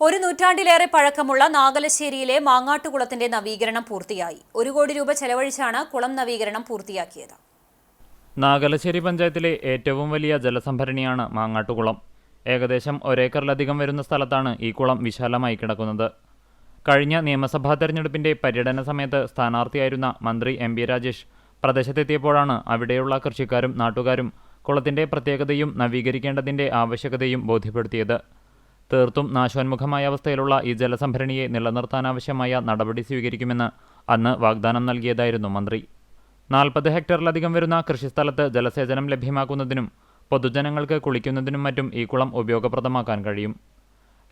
ഒരു നൂറ്റാണ്ടിലേറെ പഴക്കമുള്ള നാഗലശ്ശേരിയിലെ മാങ്ങാട്ടുകുളത്തിന്റെ നവീകരണം പൂർത്തിയായി. ഒരു കോടി രൂപ ചെലവഴിച്ചാണ് കുളം നവീകരണം പൂർത്തിയാക്കിയത്. നാഗലശ്ശേരി പഞ്ചായത്തിലെ ഏറ്റവും വലിയ ജലസംഭരണിയാണ് മാങ്ങാട്ടുകുളം. ഏകദേശം ഒരേക്കറിലധികം വരുന്ന സ്ഥലത്താണ് ഈ കുളം വിശാലമായി കിടക്കുന്നത്. കഴിഞ്ഞ നിയമസഭാ തെരഞ്ഞെടുപ്പിന്റെ പര്യടന സമയത്ത് സ്ഥാനാർത്ഥിയായിരുന്ന മന്ത്രി എം ബി രാജേഷ് പ്രദേശത്തെത്തിയപ്പോഴാണ് അവിടെയുള്ള കൃഷിക്കാരും നാട്ടുകാരും കുളത്തിന്റെ പ്രത്യേകതയും നവീകരിക്കേണ്ടതിന്റെ ആവശ്യകതയും ബോധ്യപ്പെടുത്തിയത്. തീർത്തും നാശോന്മുഖമായ അവസ്ഥയിലുള്ള ഈ ജലസംഭരണിയെ നിലനിർത്താനാവശ്യമായ നടപടി സ്വീകരിക്കുമെന്ന് അന്ന് വാഗ്ദാനം നൽകിയതായിരുന്നു മന്ത്രി. നാൽപ്പത് ഹെക്ടറിലധികം വരുന്ന കൃഷിസ്ഥലത്ത് ജലസേചനം ലഭ്യമാക്കുന്നതിനും പൊതുജനങ്ങൾക്ക് കുളിക്കുന്നതിനും മറ്റും ഈ കുളം ഉപയോഗപ്രദമാക്കാൻ കഴിയും.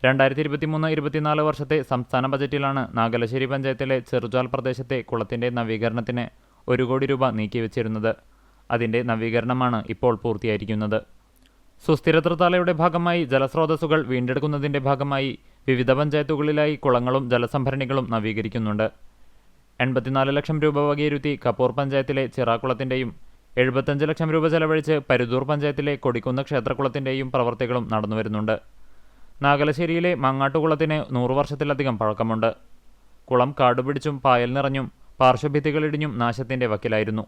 രണ്ടായിരത്തി ഇരുപത്തിമൂന്ന് ഇരുപത്തിനാല് വർഷത്തെ സംസ്ഥാന ബജറ്റിലാണ് നാഗലശ്ശേരി പഞ്ചായത്തിലെ ചെറുചാൽ പ്രദേശത്തെ കുളത്തിന്റെ നവീകരണത്തിന് ഒരു കോടി രൂപ നീക്കിവച്ചിരുന്നത്. അതിന്റെ നവീകരണമാണ് ഇപ്പോൾ പൂർത്തിയായിരിക്കുന്നത്. സുസ്ഥിര ഭാഗമായി ജലസ്രോതസ്സുകൾ വീണ്ടെടുക്കുന്നതിന്റെ ഭാഗമായി വിവിധ പഞ്ചായത്തുകളിലായി കുളങ്ങളും ജലസംഭരണികളും നവീകരിക്കുന്നുണ്ട്. എൺപത്തിനാല് ലക്ഷം രൂപ വകയിരുത്തി കപ്പൂർ പഞ്ചായത്തിലെ ചിറാക്കുളത്തിന്റെയും എഴുപത്തഞ്ച് ലക്ഷം രൂപ ചെലവഴിച്ച് പരുതൂർ പഞ്ചായത്തിലെ കൊടിക്കുന്ന് ക്ഷേത്രക്കുളത്തിന്റെയും പ്രവർത്തികളും നടന്നുവരുന്നുണ്ട്. നാഗലശ്ശേരിയിലെ മങ്ങാട്ടുകുളത്തിന് നൂറു വർഷത്തിലധികം പഴക്കമുണ്ട്. കുളം കാടുപിടിച്ചും പായൽ നിറഞ്ഞും പാർശ്വഭിത്തികളിടിഞ്ഞും നാശത്തിന്റെ വക്കിലായിരുന്നു.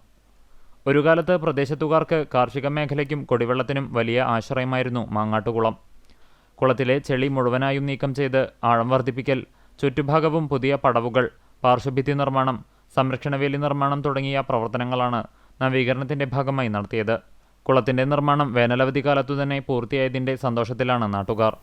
ഒരു കാലത്ത് പ്രദേശത്തുകാർക്ക് കാർഷിക മേഖലയ്ക്കും കുടിവെള്ളത്തിനും വലിയ ആശ്രയമായിരുന്നു മാങ്ങാട്ടുകുളം. കുളത്തിലെ ചെളി മുഴുവനായും നീക്കം ചെയ്ത് ആഴം വർദ്ധിപ്പിക്കൽ ചുറ്റുഭാഗവും പുതിയ പടവുകൾ പാർശ്വഭിത്തി നിർമ്മാണം സംരക്ഷണവേലി നിർമ്മാണം തുടങ്ങിയ പ്രവർത്തനങ്ങളാണ് നവീകരണത്തിന്റെ ഭാഗമായി നടത്തിയത്. കുളത്തിന്റെ നിർമ്മാണം വേനലവധി കാലത്തു തന്നെ പൂർത്തിയായതിന്റെ സന്തോഷത്തിലാണ് നാട്ടുകാർ.